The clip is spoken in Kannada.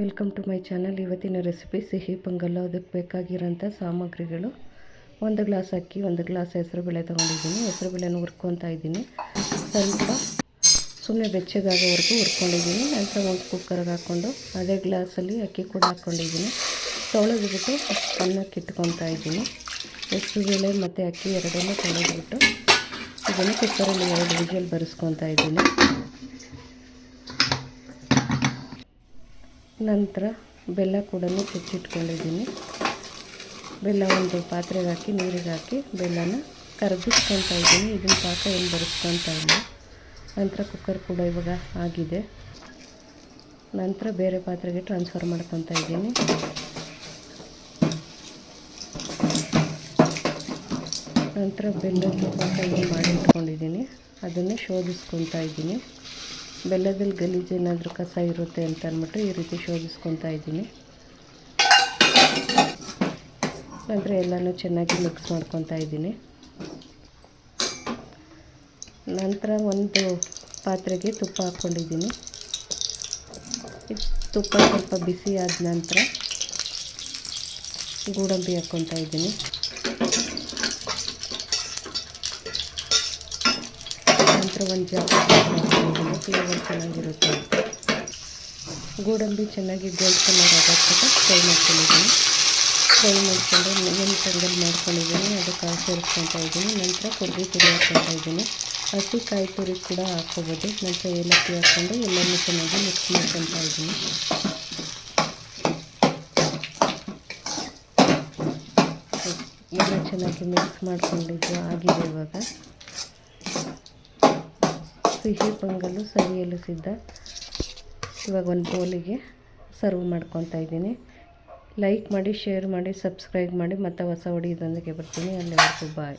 Welcome to my channel. ಇವತ್ತಿನ ರೆಸಿಪಿ ಸಿಹಿ ಪೊಂಗಲ್ಲು. ಅದಕ್ಕೆ ಬೇಕಾಗಿರೋಂಥ ಸಾಮಗ್ರಿಗಳು. ಒಂದು ಗ್ಲಾಸ್ ಅಕ್ಕಿ, ಒಂದು ಗ್ಲಾಸ್ ಹೆಸರುಬೇಳೆ ತೊಗೊಂಡಿದ್ದೀನಿ. ಹೆಸರುಬೇಳೆನ ಹುರ್ಕೊತಾ ಇದ್ದೀನಿ. ಸ್ವಲ್ಪ ಸುಮ್ಮನೆ ಬೆಚ್ಚಗಾಗೋವರೆಗೂ ಹುರ್ಕೊಂಡಿದ್ದೀನಿ. ನಂತರ ಒಂದು ಕುಕ್ಕರ್ಗೆ ಹಾಕ್ಕೊಂಡು ಅದೇ ಗ್ಲಾಸಲ್ಲಿ ಅಕ್ಕಿ ಕೂಡ ಹಾಕ್ಕೊಂಡಿದ್ದೀನಿ. ತೊಳೆದ್ಬಿಟ್ಟು ಅನ್ನಕ್ಕೆ ಇಟ್ಕೊತಾ ಇದ್ದೀನಿ. ಹೆಸರುಬೇಳೆ ಮತ್ತು ಅಕ್ಕಿ ಎರಡನ್ನೂ ತೊಳೆದ್ಬಿಟ್ಟು ಇದನ್ನು ಕುಕ್ಕರಲ್ಲಿ ಎರಡು ವಿಜಲ್ ಬರೆಸ್ಕೊತಾ ಇದ್ದೀನಿ. ನಂತರ ಬೆಲ್ಲ ಕೂಡ ಹೆಚ್ಚಿಟ್ಕೊಂಡಿದ್ದೀನಿ. ಬೆಲ್ಲ ಒಂದು ಪಾತ್ರೆಗೆ ಹಾಕಿ, ನೀರಿಗೆ ಹಾಕಿ ಬೆಲ್ಲನ ಕರಗಿಸ್ಕೊತಾ ಇದ್ದೀನಿ. ಇದನ್ನ ಪಾಕ ಏನು ಬರೆಸ್ಕೊತಾ ಇಲ್ಲ. ನಂತರ ಕುಕ್ಕರ್ ಕೂಡ ಇವಾಗ ಆಗಿದೆ. ನಂತರ ಬೇರೆ ಪಾತ್ರೆಗೆ ಟ್ರಾನ್ಸ್ಫರ್ ಮಾಡ್ಕೊತಾ ಇದ್ದೀನಿ. ನಂತರ ಬೆಲ್ಲ ಪಾಕ ಏನು ಮಾಡಿ ಇಟ್ಕೊಂಡಿದ್ದೀನಿ. ಅದನ್ನು ಶೋಧಿಸ್ಕೊತಾ ಇದ್ದೀನಿ. ಬೆಲ್ಲದಲ್ಲಿ ಗಲೀಜು ಏನಾದರೂ ಕಸ ಇರುತ್ತೆ ಅಂತ ಅಂದ್ಬಿಟ್ಟು ಈ ರೀತಿ ಶೋಧಿಸ್ಕೊತಾ ಇದ್ದೀನಿ. ನಂತರ ಎಲ್ಲನೂ ಚೆನ್ನಾಗಿ ಮಿಕ್ಸ್ ಮಾಡ್ಕೊತಾ ಇದ್ದೀನಿ. ನಂತರ ಒಂದು ಪಾತ್ರೆಗೆ ತುಪ್ಪ ಹಾಕ್ಕೊಂಡಿದ್ದೀನಿ. ತುಪ್ಪ ಸ್ವಲ್ಪ ಬಿಸಿ ಆದ ನಂತರ ಗೋಡಂಬಿ ಹಾಕ್ಕೊತಾ ಇದ್ದೀನಿ. ನಂತರ ಒಂದು ಜಾಸ್ತಿ ಚೆನ್ನಾಗಿರುತ್ತೆ. ಗೋಡಂಬಿ ಚೆನ್ನಾಗಿ ಗೋಲ್ಡ್ ಕಲರ್ ಆಗೋಕ್ಕೆ ಫ್ರೈ ಮಾಡ್ಕೊಂಡಿದ್ದೀನಿ. ಫ್ರೈ ಮಾಡಿಕೊಂಡು ಏನು ಪೊಂಗಲ್ ಮಾಡ್ಕೊಂಡಿದ್ದೀನಿ. ಅದಕ್ಕೆ ಸೇರಿಸ್ಕೊತಾ ಇದ್ದೀನಿ. ನಂತರ ಕೊಬ್ಬರಿ ತುರಿ ಹಾಕ್ಕೊತಾ ಇದ್ದೀನಿ. ಹಸಿ ಕಾಯಿ ತುರಿ ಕೂಡ ಹಾಕ್ಕೋಬೋದು. ನಂತರ ಏಲಕ್ಕಿ ಹಾಕ್ಕೊಂಡು ಎಲ್ಲನೂ ಚೆನ್ನಾಗಿ ಮಿಕ್ಸ್ ಮಾಡ್ಕೊತಾ ಇದ್ದೀನಿ. ಎಲ್ಲ ಚೆನ್ನಾಗಿ ಮಿಕ್ಸ್ ಮಾಡ್ಕೊಂಡಿದ್ದು ಆಗಿದೆ ಇವಾಗ. ಸಿಹಿ ಪೊಂಗಲ್ಲು ಸವಿಯಲು ಸಿದ್ಧ. ಇವಾಗ ಒಂದು ಬೌಲಿಗೆ ಸರ್ವ್ ಮಾಡ್ಕೊತಾ ಇದ್ದೀನಿ. ಲೈಕ್ ಮಾಡಿ, ಶೇರ್ ಮಾಡಿ, ಸಬ್ಸ್ಕ್ರೈಬ್ ಮಾಡಿ, ಮತ್ತು ಹೊಸ ಹೊಡಿಯೋದೊಂದಿಗೆ ಬರ್ತೀನಿ. ಅಲ್ಲಿವರೆಗೂ ಬಾಯ್.